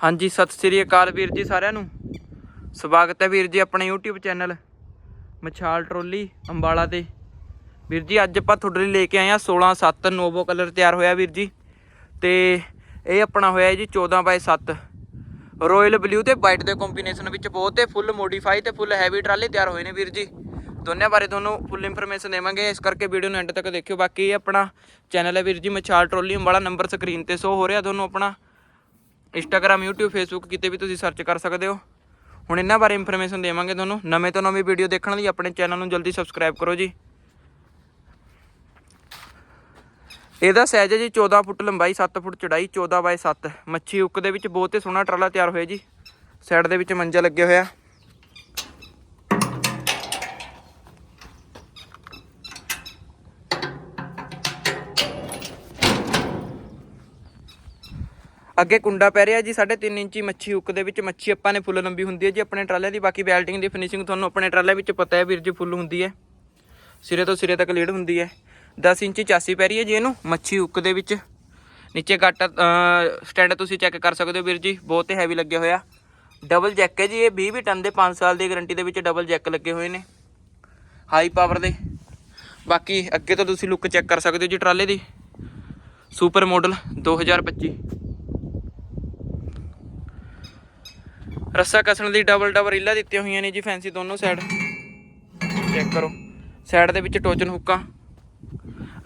ਹਾਂਜੀ, ਸਤਿ ਸ੍ਰੀ ਅਕਾਲ ਵੀਰ ਜੀ ਸਾਰਿਆਂ ਨੂੰ। ਸਵਾਗਤ ਹੈ ਵੀਰ ਜੀ ਆਪਣੇ YouTube channel Machhal trolley Ambala ਤੇ। ਵੀਰ ਜੀ, ਅੱਜ ਆਪਾਂ ਤੁਹਾਡੇ ਲਈ ਲੈ ਕੇ ਆਏ ਆ 16 7 ਨੋਵੋ ਕਲਰ ਤਿਆਰ ਹੋਇਆ ਵੀਰ ਜੀ। ਤੇ ਇਹ ਆਪਣਾ ਹੋਇਆ ਜੀ 14 ਬਾਈ 7 ਰਾਇਲ ਬਲੂ ਤੇ ਵਾਈਟ ਦੇ ਕੰਬੀਨੇਸ਼ਨ ਵਿੱਚ ਬਹੁਤ ਤੇ ਫੁੱਲ ਮੋਡੀਫਾਈ ਤੇ ਫੁੱਲ ਹੈਵੀ ਟਰਾਲੇ ਤਿਆਰ ਹੋਏ ਨੇ ਵੀਰ ਜੀ। ਦੋਨਿਆਂ ਬਾਰੇ ਤੁਹਾਨੂੰ ਫੁੱਲ ਇਨਫੋਰਮੇਸ਼ਨ ਦੇਵਾਂਗੇ। ਇਸ ਕਰਕੇ ਵੀਡੀਓ ਨੂੰ ਐਂਡ ਤੱਕ ਦੇਖਿਓ। ਬਾਕੀ ਇਹ ਆਪਣਾ ਚੈਨਲ ਹੈ ਵੀਰ ਜੀ Machhal trolley Ambala number screen ਤੇ ਸ਼ੋ ਹੋ ਰਿਹਾ। ਤੁਹਾਨੂੰ ਆਪਣਾ ਇੰਸਟਾਗ੍ਰam YouTube, Facebook ਕਿਤੇ ਵੀ ਤੁਸੀਂ ਸਰਚ ਕਰ ਸਕਦੇ ਹੋ। ਹੁਣ ਇਹਨਾਂ ਬਾਰੇ ਇਨਫੋਰਮੇਸ਼ਨ ਦੇਵਾਂਗੇ ਤੁਹਾਨੂੰ। ਨਵੇਂ ਤੋਂ ਨਵੀਂ ਵੀਡੀਓ ਦੇਖਣ ਲਈ ਆਪਣੇ ਚੈਨਲ ਨੂੰ ਜਲਦੀ ਸਬਸਕ੍ਰਾਈਬ ਕਰੋ ਜੀ। ਇਹਦਾ ਸਾਈਜ਼ ਹੈ ਜੀ 14 ਫੁੱਟ ਲੰਬਾਈ 7 ਫੁੱਟ ਚੜਾਈ 14 ਬਾਈ 7 ਮੱਛੀ ਉੱਕ ਦੇ ਵਿੱਚ ਬਹੁਤ ਹੀ ਸੋਹਣਾ ਟਰਾਲਾ ਤਿਆਰ ਹੋਇਆ ਜੀ। ਸਾਈਡ ਦੇ ਵਿੱਚ ਮੰਜਾ ਲੱਗਿਆ ਹੋਇਆ। ਅੱਗੇ ਕੁੰਡਾ ਪੈ ਰਿਹਾ ਜੀ 3.5 ਇੰਚੀ ਮੱਛੀ ਹੁੱਕ ਦੇ ਵਿੱਚ। ਮੱਛੀ ਆਪਾਂ ਨੇ ਫੁੱਲ ਲੰਬੀ ਹੁੰਦੀ ਹੈ ਜੀ, ਆਪਣੇ ਟਰਾਲੇ ਦੀ। ਬਾਕੀ ਬੈਲਟਿੰਗ ਦੀ ਫਿਨਿਸ਼ਿੰਗ ਤੁਹਾਨੂੰ ਆਪਣੇ ਟਰਾਲੇ ਵਿੱਚ ਪਤਾ ਹੈ ਵੀਰ ਜੀ, ਫੁੱਲ ਹੁੰਦੀ ਹੈ। ਸਿਰੇ ਤੋਂ ਸਿਰੇ ਤੱਕ ਲੀਡ ਹੁੰਦੀ ਹੈ। 10 ਇੰਚੀ ਚਾਸੀ ਪੈ ਰਹੀ ਹੈ ਜੀ ਇਹਨੂੰ, ਮੱਛੀ ਹੁੱਕ ਦੇ ਵਿੱਚ। ਨੀਚੇ ਗੱਟ ਸਟੈਂਡ ਤੁਸੀਂ ਚੈੱਕ ਕਰ ਸਕਦੇ ਹੋ ਵੀਰ ਜੀ, ਬਹੁਤ ਹੈਵੀ ਲੱਗਿਆ ਹੋਇਆ। ਡਬਲ ਜੈਕ ਹੈ ਜੀ ਇਹ 20 ਵੀ ਟਨ ਦੇ 5 ਸਾਲ ਦੀ ਗਾਰੰਟੀ ਦੇ ਵਿੱਚ ਡਬਲ ਜੈਕ ਲੱਗੇ ਹੋਏ ਨੇ। ਹਾਈ ਪਾਵਰ ਦੇ। ਬਾਕੀ ਅੱਗੇ ਤੋਂ ਤੁਸੀਂ ਲੁੱਕ ਚੈੱਕ ਕਰ ਸਕਦੇ ਹੋ ਜੀ ਟਰਾਲੇ ਦੀ। ਸੁਪਰ ਮਾਡਲ 2025 ਰੱਸਾ ਕੱਸਣ ਦੀ ਡਬਲ ਡਬਲ ਰੀਲਾਂ ਦਿੱਤੀਆਂ ਹੋਈਆਂ ਨੇ ਜੀ ਫੈਂਸੀ ਦੋਨੋਂ ਸਾਈਡ ਚੈੱਕ ਕਰੋ। ਸਾਈਡ ਦੇ ਵਿੱਚ ਟੋਚਨ ਹੁੱਕਾਂ।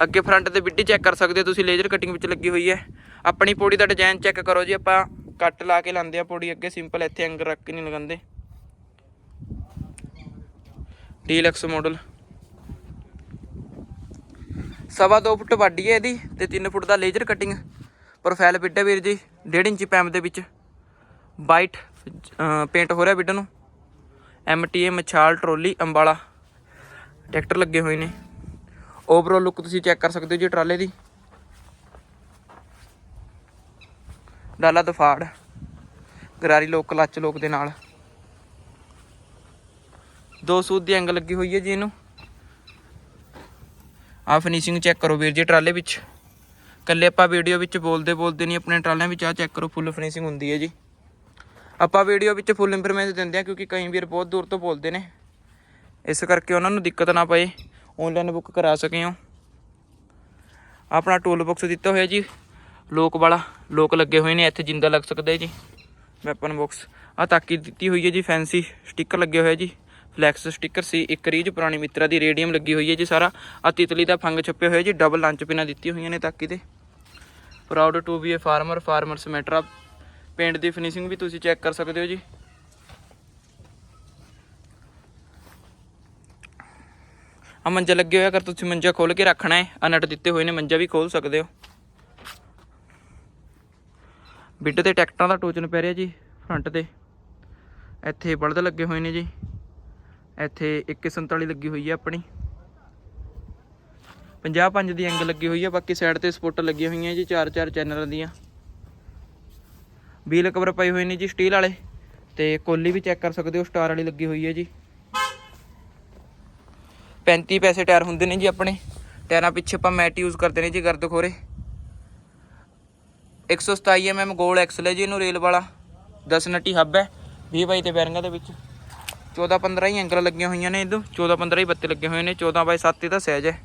ਅੱਗੇ ਫਰੰਟ ਤੇ ਬਿੱਡੀ ਚੈੱਕ ਕਰ ਸਕਦੇ ਹੋ ਤੁਸੀਂ ਲੇਜ਼ਰ ਕਟਿੰਗ ਵਿੱਚ ਲੱਗੀ ਹੋਈ ਹੈ। ਆਪਣੀ ਪੌੜੀ ਦਾ ਡਿਜ਼ਾਈਨ ਚੈੱਕ ਕਰੋ ਜੀ, ਆਪਾਂ ਕੱਟ ਲਾ ਕੇ ਲਾਉਂਦੇ ਆ ਪੌੜੀ ਅੱਗੇ ਸਿੰਪਲ ਇੱਥੇ ਐਂਗਲ ਰੱਖ ਕੇ ਨਹੀਂ ਲਗਾਉਂਦੇ। ਡੀਲਕਸ ਮਾਡਲ ਸਵਾ 2 ਫੁੱਟ ਵਾਡੀ ਹੈ ਇਹਦੀ ਤੇ 3 ਫੁੱਟ ਦਾ ਲੇਜ਼ਰ ਕਟਿੰਗ ਪ੍ਰੋਫਾਈਲ ਬਿੱਡਾ ਵੀਰ ਜੀ 1.5 ਇੰਚੀ ਪੈਮ ਦੇ ਵਿੱਚ। ਵਾਈਟ ਪੇਂਟ ਹੋ ਰਿਹਾ ਬਿੱਡ ਨੂੰ। MTA Machhal trolley, Ambala. Tractor ਲੱਗੇ ਹੋਏ ਨੇ। ਓਵਰਆਲ ਲੁੱਕ ਤੁਸੀਂ ਚੈੱਕ ਕਰ ਸਕਦੇ ਹੋ ਜੀ ਟਰਾਲੇ ਦੀ। ਡਾਲਾ ਦਫਾੜ ਗਰਾਰੀ ਲੋਕ ਕਲੱਚ ਲੋਕ ਦੇ ਨਾਲ। ਦੋ ਸੂਤ ਦੀ ਐਂਗ ਲੱਗੀ ਹੋਈ ਹੈ ਜੀ ਇਹਨੂੰ। ਆ ਫਿਨਿਸ਼ਿੰਗ ਚੈੱਕ ਕਰੋ ਵੀਰ ਜੀ ਟਰਾਲੇ ਵਿੱਚ। ਕੱਲੇ ਆਪਾਂ ਵੀਡੀਓ ਵਿੱਚ ਬੋਲਦੇ ਬੋਲਦੇ ਨਹੀਂ, ਆਪਣੇ ਟਰਾਲਿਆਂ ਵਿੱਚ ਆ ਚੈੱਕ ਕਰੋ ਫੁੱਲ ਫਿਨਿਸ਼ਿੰਗ ਹੁੰਦੀ ਹੈ ਜੀ। ਆਪਾਂ ਵੀਡੀਓ ਵਿੱਚ ਫੁੱਲ ਇਨਫੋਰਮੇਸ਼ਨ ਦਿੰਦੇ ਆ ਕਿਉਂਕਿ ਕਈ ਵੀਰ ਬਹੁਤ ਦੂਰ ਤੋਂ ਬੋਲਦੇ ਨੇ। ਇਸ ਕਰਕੇ ਉਹਨਾਂ ਨੂੰ ਦਿੱਕਤ ਨਾ ਪਏ। ਆਨਲਾਈਨ ਬੁੱਕ ਕਰਾ ਸਕੇ ਹੋ ਆਪਣਾ ਟੂਲ ਬਾਕਸ ਦਿੱਤਾ ਹੋਇਆ ਜੀ। ਲੋਕ ਵਾਲਾ, ਲੋਕ ਲੱਗੇ ਹੋਏ ਨੇ, ਇੱਥੇ ਜਿੰਦਾ ਲੱਗ ਸਕਦਾ ਜੀ। ਵੈਪਨ ਬਾਕਸ ਆ ਤਾਕੀ ਦਿੱਤੀ ਹੋਈ ਹੈ ਜੀ ਫੈਂਸੀ ਸਟicker ਲੱਗੇ ਹੋਇਆ ਜੀ। ਫਲੈਕਸ ਸਟicker ਸੀ, ਇੱਕ ਰੀਜ ਪੁਰਾਣੀ ਮਿੱਤਰਾ ਦੀ ਰੇਡੀਅਮ ਲੱਗੀ ਹੋਈ ਹੈ ਜੀ ਸਾਰਾ। ਆ ਤਿਤਲੀ ਦਾ ਫੰਗ ਛੱਪੇ ਹੋਏ ਜੀ ਡਬਲ ਲੰਚ ਪਿਨਾਂ ਦਿੱਤੀਆਂ ਹੋਈਆਂ ਨੇ ਤਾਕੀ ਤੇ proud to be a farmer farmers matter paint the finishing ਵੀ ਤੁਸੀਂ ਚੈੱਕ ਕਰ ਸਕਦੇ ਹੋ ਜੀ। ਆ ਮੰਜਾ ਲੱਗੇ ਹੋਇਆ ਅਗਰ ਤੁਸੀਂ ਮੰਜਾ ਖੋਲ ਕੇ ਰੱਖਣਾ ਹੈ ਆ ਨਟ ਦਿੱਤੇ ਹੋਏ ਨੇ, ਮੰਜਾ ਵੀ ਖੋਲ ਸਕਦੇ ਹੋ। ਬਿੱਡ ਤੇ ਟੈਕਟਰਾਂ ਦਾ ਟੋਚਨ ਪੈ ਰਿਹਾ ਜੀ ਫਰੰਟ ਤੇ। ਇੱਥੇ ਬਲਦ ਲੱਗੇ ਹੋਏ ਨੇ ਜੀ। ਇੱਥੇ 147 ਲੱਗੀ ਹੋਈ ਹੈ ਆਪਣੀ। 55 ਦੀ ਐਂਗਲ ਲੱਗੀ ਹੋਈ ਹੈ ਬਾਕੀ ਸਾਈਡ ਤੇ ਸਪੋਰਟ ਲੱਗੀਆਂ ਹੋਈਆਂ ਜੀ ਚਾਰ ਚਾਰ ਚੈਨਲਾਂ ਦੀਆਂ। ਵੀਲ ਕਵਰ ਪਏ ਹੋਏ ਨੇ ਜੀ ਸਟੀਲ ਵਾਲੇ। ਤੇ ਕੋਲੀ ਵੀ ਚੈੱਕ ਕਰ ਸਕਦੇ ਹੋ ਸਟਾਰ ਵਾਲੀ ਲੱਗੀ ਹੋਈ ਹੈ ਜੀ। 35 ਪੈਸੇ ਟਾਇਰ ਹੁੰਦੇ ਨੇ ਜੀ ਆਪਣੇ। ਟਾਇਰਾਂ ਪਿੱਛੇ ਆਪਾਂ ਮੈਟ ਯੂਜ਼ ਕਰਦੇ ਨੇ ਜੀ ਗਰਦ ਖੋਰੇ। 127 mm ਗੋਲ ਐਕਸਲ ਹੈ ਜੀ ਇਹਨੂੰ ਰੇਲ ਵਾਲਾ। 10 ਨੱਟੀ ਹੱਬ ਹੈ 20 ਬਾਈ ਤੇ ਬੈਰਿੰਗਾਂ ਦੇ ਵਿੱਚ। 14 15 ਹੀ ਐਂਗਲ ਲੱਗੀਆਂ ਹੋਈਆਂ ਨੇ ਇਹਦੋਂ। 14 15 ਹੀ ਬੱਤੇ ਲੱਗੇ ਹੋਏ ਨੇ 14 ਬਾਈ 7 ਇਹਦਾ ਸਾਈਜ਼ ਹੈ।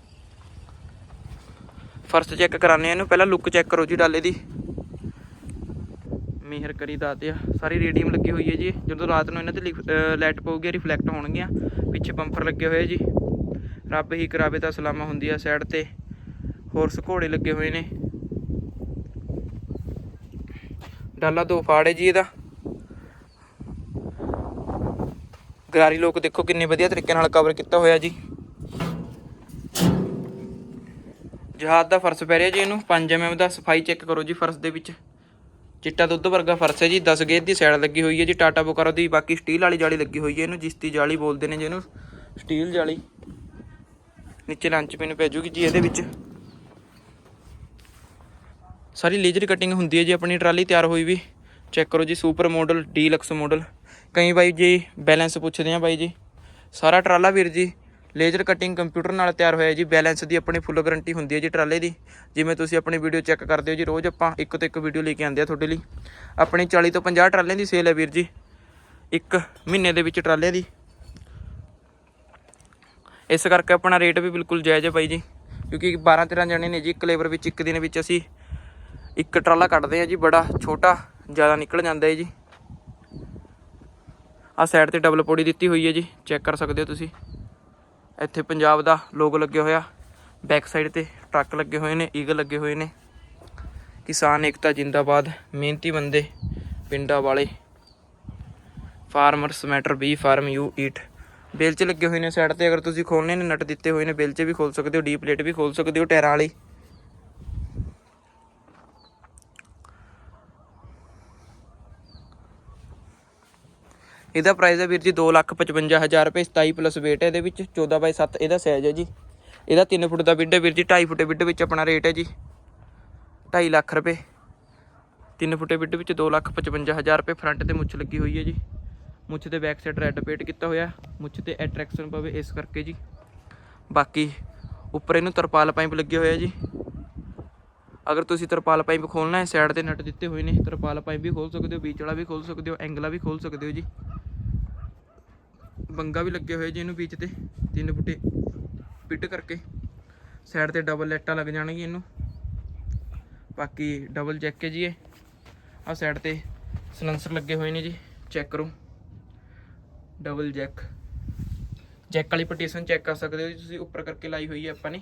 ਫਰਸਟ ਚੈੱਕ ਕਰਾਣੇ ਇਹਨੂੰ, ਪਹਿਲਾਂ ਲੁੱਕ ਚੈੱਕ ਕਰੋ ਜੀ ਡਾਲੇ ਦੀ। ਮਿਹਰ ਕਰੀ ਦਾਤੇ ਆ। ਸਾਰੀ ਰੇਡੀਅਮ ਲੱਗੀ ਹੋਈ ਹੈ ਜੀ। ਜਦੋਂ ਰਾਤ ਨੂੰ ਇਹਨਾਂ ਤੇ ਲਾਈਟ ਪਊਗੀ ਰਿਫਲੈਕਟ ਹੋਣਗੀਆਂ। ਪਿੱਛੇ ਬੰਪਰ ਲੱਗੇ ਹੋਏ ਜੀ। ਰੱਬ ਹੀ ਕਰਾਵੇ ਤਾਂ ਸਲਾਮਾ ਹੁੰਦੀ ਆ ਸਾਈਡ ਤੇ। ਹੋਰ ਘੋੜੇ ਲੱਗੇ ਹੋਏ ਨੇ। ਡਾਲਾ ਦੋ ਫਾੜੇ ਜੀ ਇਹਦਾ। ਗਰਾਰੀ ਲੋਕ ਦੇਖੋ ਕਿੰਨੇ ਵਧੀਆ ਤਰੀਕੇ ਨਾਲ ਕਵਰ ਕੀਤਾ ਹੋਇਆ ਜੀ। ਜਹਾਜ਼ ਦਾ ਫਰਸ਼ ਪੈ ਰਿਹਾ ਜੀ ਇਹਨੂੰ। 5 mm ਦਾ ਸਫ਼ਾਈ ਚੈੱਕ ਕਰੋ ਜੀ ਫਰਸ਼ ਦੇ ਵਿੱਚ। ਚਿੱਟਾ ਦੁੱਧ ਵਰਗਾ ਫਰਸ਼ ਹੈ ਜੀ 10 ਗੇਜ ਦੀ ਸਾਈਡ ਲੱਗੀ ਹੋਈ ਹੈ ਜੀ, ਟਾਟਾ ਬੁਕਾਰੋ ਦੀ, ਬਾਕੀ ਸਟੀਲ ਵਾਲੀ ਜਾਲੀ ਲੱਗੀ ਹੋਈ ਹੈ ਇਹਨੂੰ ਜਿਸਤੀ ਜਾਲੀ ਬੋਲਦੇ ਨੇ ਜਿਹਨੂੰ ਸਟੀਲ ਜਾਲੀ। ਨੀਚੇ ਲੰਚ ਪਿੰਨ ਪੈ ਜੂਗੀ ਜੀ ਇਹਦੇ ਵਿੱਚ। ਸਾਰੀ ਲੇਜ਼ਰ ਕਟਿੰਗ ਹੁੰਦੀ ਹੈ ਜੀ, ਆਪਣੀ ਟਰਾਲੀ ਤਿਆਰ ਹੋਈ ਵੀ। ਚੈੱਕ ਕਰੋ ਜੀ ਸੁਪਰ ਮਾਡਲ ਡੀਲਕਸ ਮਾਡਲ ਕਈ ਬਾਈ ਜੀ ਬੈਲੈਂਸ ਪੁੱਛਦੇ ਆ ਬਾਈ ਜੀ। ਸਾਰਾ ਟਰਾਲਾ ਵੀਰ ਜੀ ਲੇਜ਼ਰ ਕਟਿੰਗ ਕੰਪਿਊਟਰ ਨਾਲ ਤਿਆਰ ਹੋਇਆ ਜੀ। ਬੈਲੈਂਸ ਦੀ ਆਪਣੀ ਫੁੱਲ ਗਾਰੰਟੀ ਹੁੰਦੀ ਹੈ ਜੀ ਟਰਾਲੇ ਦੀ। ਜਿਵੇਂ ਤੁਸੀਂ ਆਪਣੀ ਵੀਡੀਓ ਚੈੱਕ ਕਰਦੇ ਹੋ ਜੀ, ਰੋਜ਼ ਆਪਾਂ ਇੱਕ ਤੋਂ ਇੱਕ ਵੀਡੀਓ ਲੈ ਕੇ ਆਉਂਦੇ ਆ ਤੁਹਾਡੇ ਲਈ। ਆਪਣੀ 40 ਤੋਂ 50 ਟਰਾਲਿਆਂ ਦੀ ਸੇਲ ਹੈ ਵੀਰ ਜੀ। ਇੱਕ ਮਹੀਨੇ ਦੇ ਵਿੱਚ ਟਰਾਲਿਆਂ ਦੀ। ਇਸ ਕਰਕੇ ਆਪਣਾ ਰੇਟ ਵੀ ਬਿਲਕੁਲ ਜਾਇਜ਼ ਹੈ ਬਾਈ ਜੀ। ਕਿਉਂਕਿ 12 13 ਜਣੇ ਨੇ ਜੀ, ਇੱਕ ਲੇਬਰ ਵਿੱਚ ਇੱਕ ਦਿਨ ਵਿੱਚ ਅਸੀਂ ਇੱਕ ਟਰਾਲਾ ਕੱਢਦੇ ਆ ਜੀ, ਬੜਾ ਛੋਟਾ, ਜ਼ਿਆਦਾ ਨਿਕਲ ਜਾਂਦਾ ਹੈ ਜੀ। ਆ ਸਾਈਡ ਤੇ ਡਬਲ ਪੌੜੀ ਦਿੱਤੀ ਹੋਈ ਹੈ ਜੀ, ਚੈੱਕ ਕਰ ਸਕਦੇ ਹੋ ਤੁਸੀਂ। ਇੱਥੇ ਪੰਜਾਬ ਦਾ ਲੋਗੋ ਲੱਗਿਆ ਹੋਇਆ ਬੈਕ ਸਾਈਡ ਤੇ ਟਰੱਕ ਲੱਗੇ ਹੋਏ ਨੇ ਈਗਲ ਲੱਗੇ ਹੋਏ ਨੇ। ਕਿਸਾਨ ਏਕਤਾ ਜਿੰਦਾਬਾਦ, ਮਿਹਨਤੀ ਬੰਦੇ ਪਿੰਡਾਂ ਵਾਲੇ। Farmers matter be farm you eat ਬੇਲ 'ਚ ਲੱਗੇ ਹੋਏ ਨੇ ਸਾਈਡ ਤੇ, ਅਗਰ ਤੁਸੀਂ ਖੋਲਣੇ ਨੇ, ਨਟ ਦਿੱਤੇ ਹੋਏ ਨੇ ਬੇਲ 'ਚ ਵੀ ਖੋਲ ਸਕਦੇ ਹੋ ਡੀ ਪਲੇਟ ਵੀ ਖੋਲ ਸਕਦੇ ਹੋ, ਟਾਇਰਾਂ ਵਾਲੀ। ਇਹਦਾ ਪ੍ਰਾਈਸ ਹੈ ਵੀਰ ਜੀ 255000 ਰੁਪਏ 27 ਪਲੱਸ weight ਹੈ ਇਹਦੇ ਵਿੱਚ 14 ਬਾਈ 7 ਇਹਦਾ ਸਾਈਜ਼ ਹੈ ਜੀ। ਇਹਦਾ 3 ਫੁੱਟ ਦਾ ਬਿੱਡ ਹੈ ਵੀਰ ਜੀ 2.5 ਫੁੱਟ ਬਿੱਡ ਵਿੱਚ ਆਪਣਾ ਰੇਟ ਹੈ ਜੀ 2.5 ਲੱਖ ਰੁਪਏ। 3 ਫੁੱਟੇ ਬਿੱਡ ਵਿੱਚ 255000 ਰੁਪਏ ਫਰੰਟ ਤੇ ਮੁੱਛ ਲੱਗੀ ਹੋਈ ਹੈ ਜੀ। ਮੁੱਛ ਤੇ ਬੈਕ ਸਾਈਡ ਰੈੱਡ ਪੇਟ ਕੀਤਾ ਹੋਇਆ, ਮੁੱਛ ਤੇ ਐਟਰੈਕਸ਼ਨ ਪਵੇ ਇਸ ਕਰਕੇ ਜੀ। ਬਾਕੀ ਉੱਪਰ ਇਹਨੂੰ ਤਰਪਾਲ ਪਾਈਪ ਲੱਗੇ ਹੋਇਆ ਜੀ। ਅਗਰ ਤੁਸੀਂ ਤਰਪਾਲ ਪਾਈਪ ਖੋਲਣਾ ਹੈ ਸਾਈਡ ਤੇ ਨਟ ਦਿੱਤੇ ਹੋਏ ਨੇ, ਤਰਪਾਲ ਪਾਈਪ ਵੀ ਖੋਲ ਸਕਦੇ ਹੋ ਬੀਚ ਵਾਲਾ ਵੀ ਖੋਲ ਸਕਦੇ ਹੋ ਐਂਗਲਾ ਵੀ ਖੋਲ ਸਕਦੇ ਹੋ ਜੀ। ਬੰਗਾ ਵੀ ਲੱਗੇ ਹੋਏ ਜੀ ਇਹਨੂੰ ਵਿੱਚ ਤੇ, ਤਿੰਨ ਫੁੱਟੇ ਪਿੱਟ ਕਰਕੇ। ਸਾਈਡ ਤੇ ਡਬਲ ਲਾਈਟਾਂ ਲੱਗ ਜਾਣਗੀਆਂ ਇਹਨੂੰ। ਬਾਕੀ ਡਬਲ ਚੈੱਕ ਹੈ ਜੀ ਇਹ। ਆ ਸਾਈਡ ਤੇ ਸਲੈਂਸਰ ਲੱਗੇ ਹੋਏ ਨੇ ਜੀ ਚੈੱਕ ਕਰੋ ਡਬਲ ਜੈਕ ਜੈਕ ਵਾਲੀ ਪਟੀਸ਼ਨ ਚੈੱਕ ਕਰ ਸਕਦੇ ਹੋ ਜੀ ਤੁਸੀਂ, ਉੱਪਰ ਕਰਕੇ ਲਾਈ ਹੋਈ ਹੈ ਆਪਾਂ ਨੇ।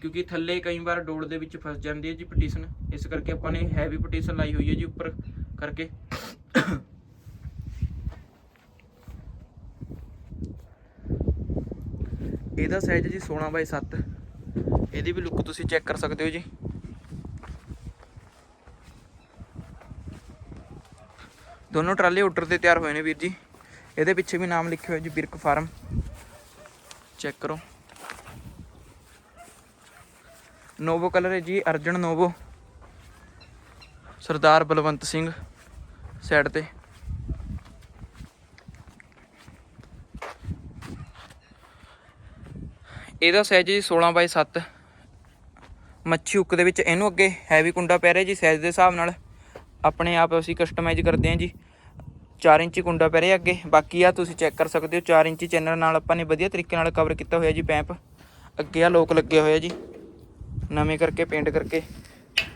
ਕਿਉਂਕਿ ਥੱਲੇ ਕਈ ਵਾਰ ਡੋੜ ਦੇ ਵਿੱਚ ਫਸ ਜਾਂਦੀ ਹੈ ਜੀ ਪਟੀਸ਼ਨ ਇਸ ਕਰਕੇ ਆਪਾਂ ਨੇ ਹੈਵੀ ਪਟੀਸ਼ਨ ਲਾਈ ਹੋਈ ਹੈ ਜੀ ਉੱਪਰ ਕਰਕੇ। ਇਹਦਾ ਸਾਈਜ਼ ਜੀ 16 ਬਾਈ 7 ਇਹਦੀ ਵੀ ਲੁੱਕ ਤੁਸੀਂ ਚੈੱਕ ਕਰ ਸਕਦੇ ਹੋ ਜੀ। ਦੋਨੋਂ ਟਰਾਲੇ ਆਰਡਰ ਤੇ ਤਿਆਰ ਹੋਏ ਨੇ ਵੀਰ ਜੀ। ਇਹਦੇ ਪਿੱਛੇ ਵੀ ਨਾਮ ਲਿਖਿਆ ਹੋਇਆ ਜੀ, ਬਿਰਕ ਫਾਰਮ। ਚੈੱਕ ਕਰੋ। ਨੋਵੋ ਕਲਰ ਹੈ ਜੀ, ਅਰਜਨ ਨੋਵੋ। ਸਰਦਾਰ ਬਲਵੰਤ ਸਿੰਘ ਸਾਈਡ ਤੇ। ਇਹਦਾ ਸਾਈਜ਼ ਜੀ 16 ਬਾਈ 7 ਮੱਛੀ ਹੁੱਕ ਦੇ ਵਿੱਚ ਇਹਨੂੰ ਅੱਗੇ ਹੈਵੀ ਕੁੰਡਾ ਪੈ ਰਿਹਾ ਜੀ ਸਾਈਜ਼ ਦੇ ਹਿਸਾਬ ਨਾਲ। ਆਪਣੇ ਆਪ ਅਸੀਂ ਕਸਟਮਾਈਜ਼ ਕਰਦੇ ਹਾਂ ਜੀ। 4 ਇੰਚੀ ਕੁੰਡਾ ਪੈ ਰਿਹਾ ਅੱਗੇ। ਬਾਕੀ ਆ ਤੁਸੀਂ ਚੈੱਕ ਕਰ ਸਕਦੇ ਹੋ 4 ਇੰਚੀ ਚੈਨਲ ਨਾਲ ਆਪਾਂ ਨੇ ਵਧੀਆ ਤਰੀਕੇ ਨਾਲ ਕਵਰ ਕੀਤਾ ਹੋਇਆ ਜੀ ਪੈਂਪ ਅੱਗੇ ਆ ਲੋਕ ਲੱਗੇ ਹੋਇਆ ਜੀ। ਨਵੇਂ ਕਰਕੇ ਪੇਂਟ ਕਰਕੇ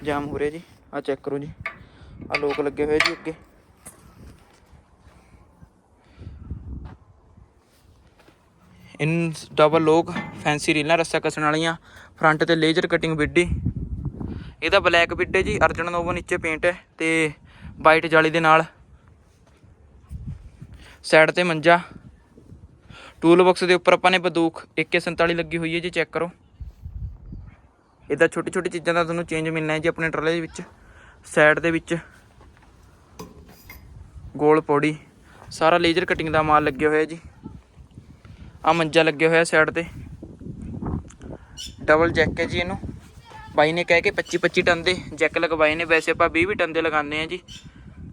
ਜਾਮ ਹੋ ਰਿਹਾ ਜੀ। ਆ ਚੈੱਕ ਕਰੋ ਜੀ। ਆ ਲੋਕ ਲੱਗੇ ਹੋਏ ਜੀ ਅੱਗੇ। ਇਨ ਡਬਲ ਲੋਕ ਫੈਂਸੀ ਰੀਲਾਂ, ਰੱਸਾ ਕੱਸਣ ਵਾਲੀਆਂ ਫਰੰਟ ਤੇ ਲੇਜ਼ਰ ਕਟਿੰਗ ਬਿੱਡੀ ਇਹਦਾ ਬਲੈਕ ਬਿੱਡ ਹੈ ਜੀ, ਅਰਜਨ ਨੋਵੋ ਨੀਚੇ ਪੇਂਟ ਹੈ ਤੇ ਵਾਈਟ ਜਾਲੀ ਦੇ ਨਾਲ। ਸਾਈਡ ਤੇ ਮੰਜਾ। ਟੂਲ ਬਾਕਸ ਦੇ ਉੱਪਰ ਆਪਾਂ ਨੇ ਬੰਦੂਕ, AK47 ਲੱਗੀ ਹੋਈ ਹੈ ਜੀ ਚੈੱਕ ਕਰੋ। ਇਦਾਂ ਛੋਟੀ ਛੋਟੀ ਚੀਜ਼ਾਂ ਦਾ ਤੁਹਾਨੂੰ ਚੇਂਜ ਮਿਲਣਾ ਹੈ ਜੀ ਆਪਣੇ ਟਰਾਲੇ ਦੇ ਵਿੱਚ। ਸਾਈਡ ਦੇ ਵਿੱਚ ਗੋਲ ਪੌੜੀ। ਸਾਰਾ ਲੇਜ਼ਰ ਕਟਿੰਗ ਦਾ ਮਾਲ ਲੱਗਿਆ ਹੋਇਆ ਜੀ। ਆ ਮੰਜਾ ਲੱਗਿਆ ਹੋਇਆ ਸਾਈਡ ਤੇ। ਡਬਲ ਜੈਕ ਹੈ ਜੀ ਇਹਨੂੰ। ਬਾਈ ਨੇ ਕਹਿ ਕੇ 25 25 ਟਨ ਦੇ ਜੈਕ ਲਗਵਾਏ ਨੇ। ਵੈਸੇ ਆਪਾਂ 20 20 ਟਨ ਦੇ ਲਗਾਉਂਦੇ ਆ ਜੀ।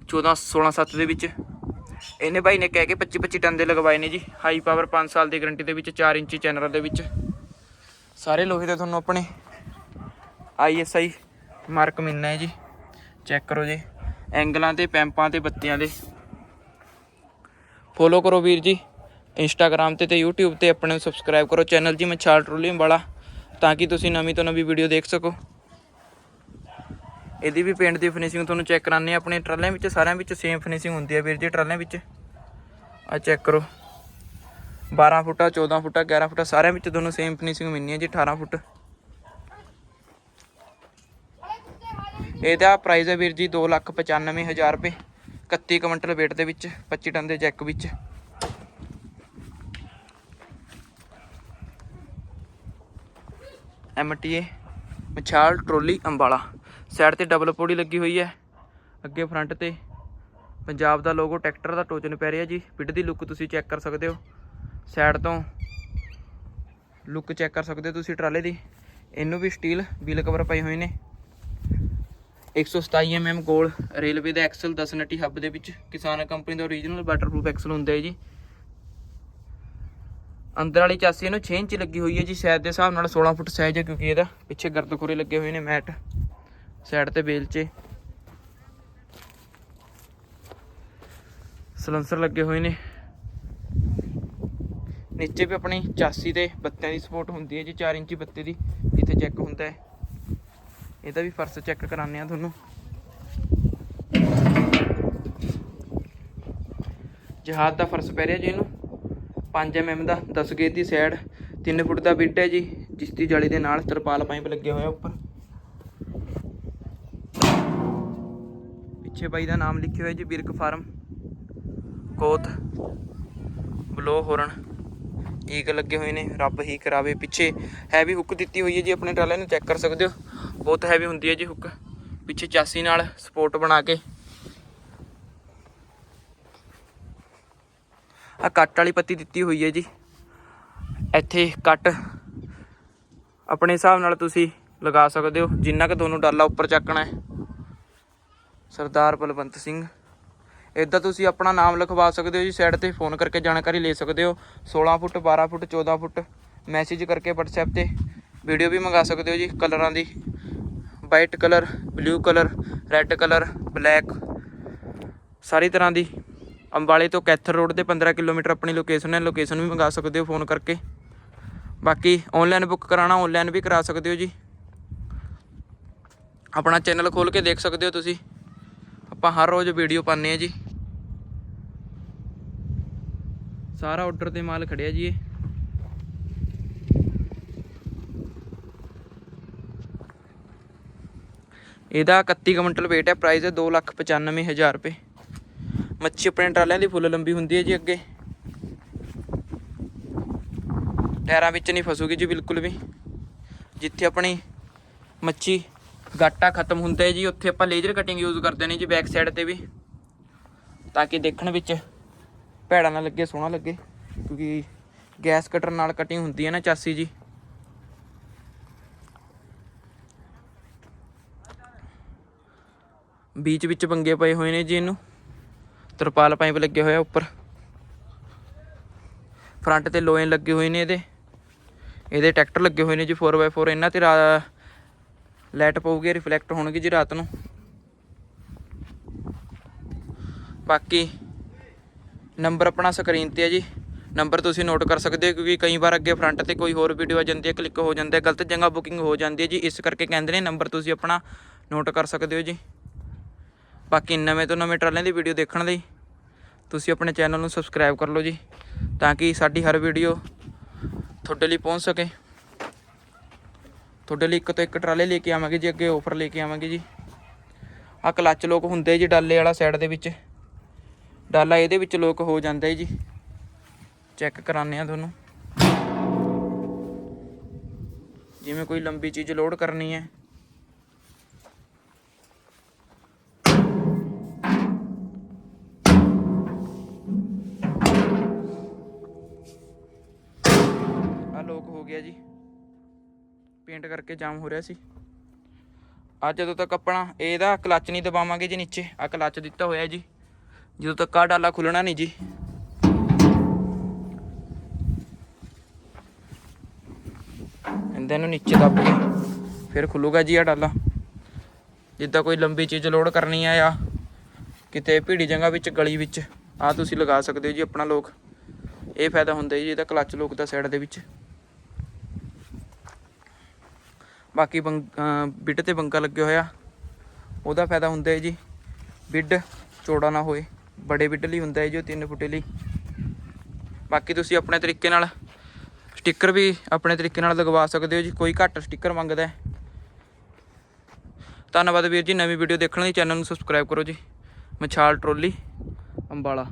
14 16 7 ਦੇ ਵਿੱਚ। ਇਹਨੇ ਬਾਈ ਨੇ ਕਹਿ ਕੇ 25 25 ਟਨ ਦੇ ਲਗਵਾਏ ਨੇ ਜੀ। ਹਾਈ ਪਾਵਰ 5 ਸਾਲ ਦੀ ਗਾਰੰਟੀ ਦੇ ਵਿੱਚ 4 ਇੰਚੀ ਚੈਨਰਾਂ ਦੇ ਵਿੱਚ। ਸਾਰੇ ਲੋਹੇ ਦੇ ਤੁਹਾਨੂੰ ਆਪਣੇ ਆਈਐਸਆਈ ਮਾਰਕ ਮਿਲਣਾ ਹੈ ਜੀ। ਚੈੱਕ ਕਰੋ ਜੀ। ਐਂਗਲਾਂ ਤੇ, ਪੈਂਪਾਂ ਤੇ, ਬੱਤੀਆਂ ਦੇ ਫੋਲੋ ਕਰੋ ਵੀਰ ਜੀ। ਇੰਸਟਾਗ੍ਰam ਤੇ ਤੇ YouTube ਤੇ ਆਪਣੇ ਨੂੰ ਸਬਸਕ੍ਰਾਈਬ ਕਰੋ। ਚੈਨਲ ਜੀ ਮਛਾਲ ਟਰੋਲੀਅਮ ਵਾਲਾ, ਤਾਂ ਕਿ ਤੁਸੀਂ ਨਵੀਂ ਤੋਂ ਨਵੀਂ ਵੀਡੀਓ ਦੇਖ ਸਕੋ। ਇਹਦੀ ਵੀ ਪੇਂਟ ਦੀ ਫਿਨਿਸ਼ਿੰਗ ਤੁਹਾਨੂੰ ਚੈੱਕ ਕਰਾਣੇ ਆ ਆਪਣੇ ਟਰਾਲਿਆਂ ਵਿੱਚ, ਸਾਰਿਆਂ ਵਿੱਚ ਸੇਮ ਫਿਨਿਸ਼ਿੰਗ ਹੁੰਦੀ ਹੈ ਵੀਰ ਜੀ ਟਰਾਲਿਆਂ ਵਿੱਚ। ਆ ਚੈੱਕ ਕਰੋ। 12 ਫੁੱਟਾ 14 ਫੁੱਟਾ 11 ਫੁੱਟਾ, ਸਾਰਿਆਂ ਵਿੱਚ ਤੁਹਾਨੂੰ ਸੇਮ ਫਿਨਿਸ਼ਿੰਗ ਮਿਲਣੀ ਹੈ ਜੀ 18 ਫੁੱਟ। ਇਹਦਾ ਪ੍ਰਾਈਸ ਹੈ ਵੀਰ ਜੀ 295000 ਰੁਪਏ 31 ਕੁਇੰਟਲ weight ਦੇ ਵਿੱਚ 25 ਟਨ ਦੇ ਜੈਕ ਵਿੱਚ। MTA Machhal trolley Ambala. Side ਤੇ ਡਬਲ ਪੌੜੀ ਲੱਗੀ ਹੋਈ ਹੈ। ਅੱਗੇ ਫਰੰਟ ਤੇ ਪੰਜਾਬ ਦਾ ਲੋਗੋ ਟਰੈਕਟਰ ਦਾ ਟੋਚਨ ਪੈ ਰਿਹਾ ਜੀ। ਪਿੱਡ ਦੀ ਲੁੱਕ ਤੁਸੀਂ ਚੈੱਕ ਕਰ ਸਕਦੇ ਹੋ। ਸਾਈਡ ਤੋਂ ਲੁੱਕ ਚੈੱਕ ਕਰ ਸਕਦੇ ਹੋ ਤੁਸੀਂ ਟਰਾਲੇ ਦੀ। ਇਹਨੂੰ ਵੀ ਸਟੀਲ ਵੀਲ ਕਵਰ ਪਏ ਹੋਏ ਨੇ। 127 mm ਗੋਲ ਰੇਲਵੇ ਦਾ ਐਕਸਲ 10 ਨਟੀ ਹੱਬ ਦੇ ਵਿੱਚ ਕਿਸਾਨ ਕੰਪਨੀ ਦਾ ਓਰੀਜਨਲ ਵਾਟਰਪ੍ਰੂਫ ਐਕਸਲ ਹੁੰਦਾ ਹੈ ਜੀ। ਅੰਦਰ ਵਾਲੀ ਚਾਸੀ ਇਹਨੂੰ 6 ਇੰਚ ਲੱਗੀ ਹੋਈ ਹੈ ਜੀ ਸਾਈਜ਼ ਦੇ ਹਿਸਾਬ ਨਾਲ 16 ਫੁੱਟ ਸਾਈਜ਼ ਹੈ ਕਿਉਂਕਿ ਇਹਦਾ ਪਿੱਛੇ ਗਰਦਖੁਰੇ ਲੱਗੇ ਹੋਏ ਨੇ ਮੈਟ ਸਾਈਡ ਤੇ ਬੇਲਚੇ ਸਲੰਸਰ ਲੱਗੇ ਹੋਏ ਨੇ। ਨੀਚੇ ਵੀ ਆਪਣੀ ਚਾਸੀ ਤੇ ਬੱਤਿਆਂ ਦੀ ਸਪੋਰਟ ਹੁੰਦੀ ਹੈ ਜੀ 4 ਇੰਚੀ ਬੱਤੇ ਦੀ, ਜਿੱਥੇ ਚੈੱਕ ਹੁੰਦਾ ਹੈ। ਇਹਦਾ ਵੀ ਫਰਸ਼ ਚੈੱਕ ਕਰਾਉਂਦੇ ਆ ਤੁਹਾਨੂੰ। ਜਹਾਜ਼ ਦਾ ਫਰਸ਼ ਪੈ ਰਿਹਾ ਜੀ ਇਹਨੂੰ। 5 mm ਦਾ 10 ਗੇਜ ਦੀ ਸਾਈਡ 3 ਫੁੱਟ ਦਾ ਬਿੱਟ ਹੈ ਜੀ ਜਿਸ ਦੀ ਜਾਲੀ ਦੇ ਨਾਲ ਤਰਪਾਲ ਪਾਈਪ ਲੱਗਿਆ ਹੋਇਆ ਉੱਪਰ। ਪਿੱਛੇ ਬਾਈ ਦਾ ਨਾਮ ਲਿਖਿਆ ਹੋਇਆ ਜੀ, ਬਿਰਕ ਫਾਰਮ, ਕੋਤ, ਬਲੋ ਹੋਰਨ। ਈਕ ਲੱਗੇ ਹੋਏ ਨੇ, ਰੱਬ ਹੀ ਕਰਾਵੇ ਪਿੱਛੇ। ਹੈਵੀ ਹੁੱਕ ਦਿੱਤੀ ਹੋਈ ਹੈ ਜੀ, ਆਪਣੇ ਟਰਾਲੇ ਨੂੰ ਚੈੱਕ ਕਰ ਸਕਦੇ ਹੋ। ਬਹੁਤ ਹੈਵੀ ਹੁੰਦੀ ਹੈ ਜੀ ਹੁੱਕ ਪਿੱਛੇ ਚਾਸੀ ਨਾਲ ਸਪੋਰਟ ਬਣਾ ਕੇ ਆ ਕੱਟ ਵਾਲੀ ਪੱਤੀ ਦਿੱਤੀ ਹੋਈ ਹੈ ਜੀ। ਇੱਥੇ ਕੱਟ ਆਪਣੇ ਹਿਸਾਬ ਨਾਲ ਤੁਸੀਂ ਲਗਾ ਸਕਦੇ ਹੋ। ਜਿੰਨਾ ਕਿ ਤੁਹਾਨੂੰ ਡਾਲਾ ਉੱਪਰ ਚੱਕਣਾ ਹੈ। ਸਰਦਾਰ ਬਲਵੰਤ ਸਿੰਘ। ਇੱਦਾਂ ਤੁਸੀਂ ਆਪਣਾ ਨਾਮ ਲਿਖਵਾ ਸਕਦੇ ਹੋ ਜੀ ਸਾਈਡ ਤੇ। ਫੋਨ ਕਰਕੇ ਜਾਣਕਾਰੀ ਲੈ ਸਕਦੇ ਹੋ। 16 ਫੁੱਟ 12 ਫੁੱਟ 14 ਫੁੱਟ ਮੈਸੇਜ ਕਰਕੇ WhatsApp ਤੇ ਵੀਡੀਓ ਵੀ ਮੰਗਾ ਸਕਦੇ ਹੋ ਜੀ। ਕਲਰਾਂ ਦੀ। White colour blue colour red colour black ਸਾਰੀ ਤਰ੍ਹਾਂ ਦੀ ਅੰਬਾਲੇ ਤੋਂ ਕੈਥਰ ਰੋਡ ਤੇ 15 ਕਿਲੋਮੀਟਰ ਆਪਣੀ ਲੋਕੇਸ਼ਨ ਹੈ ਲੋਕੇਸ਼ਨ ਵੀ ਮੰਗਾ ਸਕਦੇ ਹੋ ਫੋਨ ਕਰਕੇ ਬਾਕੀ ਆਨਲਾਈਨ ਬੁੱਕ ਕਰਾਉਣਾ ਆਨਲਾਈਨ ਵੀ ਕਰਾ ਸਕਦੇ ਹੋ ਜੀ ਆਪਣਾ ਚੈਨਲ ਖੋਲ ਕੇ ਦੇਖ ਸਕਦੇ ਹੋ ਤੁਸੀਂ ਆਪਾਂ ਹਰ ਰੋਜ਼ ਵੀਡੀਓ ਪਾਉਂਦੇ ਆ ਜੀ। ਸਾਰਾ ਆਰਡਰ ਤੇ ਮਾਲ ਖੜਿਆ ਜੀ ਇਹ। ਇਹਦਾ 31 ਕੁਇੰਟਲ weight ਹੈ ਪ੍ਰਾਈਸ ਹੈ 295000 ਰੁਪਏ। ਮੱਛੀ ਆਪਣੇ ਟਰਾਲਿਆਂ ਦੀ ਫੁੱਲ ਲੰਬੀ ਹੁੰਦੀ ਹੈ ਜੀ ਅੱਗੇ। ਟਾਇਰਾਂ ਵਿੱਚ ਨਹੀਂ ਫਸੂਗੀ ਜੀ ਬਿਲਕੁਲ ਵੀ। ਜਿੱਥੇ ਆਪਣੀ ਮੱਛੀ ਗਾਟਾ ਖਤਮ ਹੁੰਦਾ ਹੈ ਜੀ, ਉੱਥੇ ਆਪਾਂ ਲੇਜ਼ਰ ਕਟਿੰਗ ਯੂਜ਼ ਕਰਦੇ ਨੇ ਜੀ ਬੈਕ ਸਾਈਡ ਤੇ ਵੀ। ਤਾਂ ਕਿ ਦੇਖਣ ਵਿੱਚ ਭੈੜਾ ਨਾ ਲੱਗੇ, ਸੋਹਣਾ ਲੱਗੇ। ਕਿਉਂਕਿ ਗੈਸ ਕਟਰ ਨਾਲ ਕਟਿੰਗ ਹੁੰਦੀ ਹੈ ਨਾ ਚਾਸੀ ਜੀ। ਬੀਚ ਵਿੱਚ ਪੰਗੇ ਪਏ ਹੋਏ ਨੇ ਜੀ ਇਹਨੂੰ। ਤਰਪਾਲ ਪਾਈਪ ਲੱਗੇ ਹੋਇਆ ਉੱਪਰ। ਫਰੰਟ ਤੇ ਲੋਇਨ ਲੱਗੇ ਹੋਏ ਨੇ ਇਹਦੇ। ਇਹਦੇ ਟਰੈਕਟਰ ਲੱਗੇ ਹੋਏ ਨੇ ਜੀ 4x4 ਇਹਨਾਂ ਤੇ ਲਾਈਟ ਪਊਗੀ ਰਿਫਲੈਕਟ ਹੋਣਗੇ ਜੀ ਰਾਤ ਨੂੰ। ਬਾਕੀ ਨੰਬਰ ਆਪਣਾ ਸਕਰੀਨ ਤੇ ਹੈ ਜੀ। ਨੰਬਰ ਤੁਸੀਂ ਨੋਟ ਕਰ ਸਕਦੇ ਹੋ ਕਿਉਂਕਿ ਕਈ ਵਾਰ ਅੱਗੇ ਫਰੰਟ ਤੇ ਕੋਈ ਹੋਰ ਵੀਡੀਓ ਆ ਜਾਂਦੀ ਹੈ ਕਲਿੱਕ ਹੋ ਜਾਂਦਾ ਹੈ, ਗਲਤ ਜਗ੍ਹਾ ਬੁਕਿੰਗ ਹੋ ਜਾਂਦੀ ਹੈ ਜੀ। ਇਸ ਕਰਕੇ ਕਹਿੰਦੇ ਨੇ ਨੰਬਰ ਤੁਸੀਂ ਆਪਣਾ ਨੋਟ ਕਰ ਸਕਦੇ ਹੋ ਜੀ। ਬਾਕੀ ਨਵੇਂ ਤੋਂ ਨਵੇਂ ਟਰਾਲਿਆਂ ਦੀ ਵੀਡੀਓ ਦੇਖਣ ਲਈ ਤੁਸੀਂ ਆਪਣੇ ਚੈਨਲ ਨੂੰ ਸਬਸਕ੍ਰਾਈਬ ਕਰ ਲਓ ਜੀ, ਤਾਂ ਕਿ ਸਾਡੀ ਹਰ ਵੀਡੀਓ ਤੁਹਾਡੇ ਲਈ ਪਹੁੰਚ ਸਕੇ। ਤੁਹਾਡੇ ਲਈ ਇੱਕ ਤੋਂ ਇੱਕ ਟਰਾਲੇ ਲੈ ਕੇ ਆਵਾਂਗੇ ਜੀ, ਅੱਗੇ ਆਫਰ ਲੈ ਕੇ ਆਵਾਂਗੇ ਜੀ। ਆ ਕਲੱਚ ਲੋਕ ਹੁੰਦੇ ਜੀ ਡਾਲੇ ਵਾਲਾ ਸਾਈਡ ਦੇ ਵਿੱਚ। ਡਾਲਾ ਇਹਦੇ ਵਿੱਚ ਲੋਕ ਹੋ ਜਾਂਦਾ ਜੀ। ਚੈੱਕ ਕਰਾਉਂਦੇ ਆ ਤੁਹਾਨੂੰ। ਜਿਵੇਂ ਕੋਈ ਲੰਬੀ ਚੀਜ਼ ਲੋਡ ਕਰਨੀ ਹੈ ਗਿਆ ਜੀ। ਪੇਂਟ ਕਰਕੇ ਜਾਮ ਹੋ ਰਿਹਾ ਸੀ। ਆ ਜਦੋਂ ਤੱਕ ਆਪਣਾ ਇਹਦਾ ਕਲੱਚ ਨਹੀਂ ਦਬਾਵਾਂਗੇ ਜੀ ਨੀਚੇ ਆ ਕਲੱਚ ਦਿੱਤਾ ਹੋਇਆ ਜੀ। ਜਦੋਂ ਤੱਕ ਆ ਡਾਲਾ ਖੁੱਲਣਾ ਨਹੀਂ ਜੀ। ਇਹਦੇ ਨੂੰ ਨੀਚੇ ਦੱਬ ਕੇ ਫਿਰ ਖੁੱਲੂਗਾ ਜੀ ਆ ਡਾਲਾ। ਜਿੱਦਾਂ ਕੋਈ ਲੰਬੀ ਚੀਜ਼ ਲੋਡ ਕਰਨੀ ਆ ਜਾਂ ਕਿਤੇ ਭੀੜੀ ਜਗ੍ਹਾ ਵਿੱਚ, ਗਲੀ ਵਿੱਚ ਆ ਤੁਸੀਂ ਲਗਾ ਸਕਦੇ ਹੋ ਜੀ ਆਪਣਾ ਲੋਕ। ਇਹ ਫਾਇਦਾ ਹੁੰਦਾ ਜੀ, ਇਹਦਾ ਕਲੱਚ ਲੋਕ ਦਾ ਸਾਈਡ ਦੇ ਵਿੱਚ। ਬਾਕੀ ਬੰਗ ਬਿੱਡ ਤੇ ਬੰਕਾ ਲੱਗਿਆ ਹੋਇਆ। ਉਹਦਾ ਫਾਇਦਾ ਹੁੰਦਾ ਹੈ ਜੀ, ਬਿੱਡ ਚੌੜਾ ਨਾ ਹੋਏ। ਬੜੇ ਬਿੱਡ ਲਈ ਹੁੰਦਾ ਹੈ ਜੋ 3 ਫੁੱਟੇ ਲਈ। ਬਾਕੀ ਤੁਸੀਂ ਆਪਣੇ ਤਰੀਕੇ ਨਾਲ ਸਟicker ਵੀ ਆਪਣੇ ਤਰੀਕੇ ਨਾਲ ਲਗਵਾ ਸਕਦੇ ਹੋ ਜੀ, ਕੋਈ ਘੱਟ ਸਟicker ਮੰਗਦਾ ਹੈ। ਧੰਨਵਾਦ ਵੀਰ ਜੀ, ਨਵੀਂ ਵੀਡੀਓ ਦੇਖਣ ਲਈ ਚੈਨਲ ਨੂੰ ਸਬਸਕ੍ਰਾਈਬ ਕਰੋ ਜੀ। ਮਛਾਲ ਟਰੋਲੀ, ਅੰਬਾਲਾ।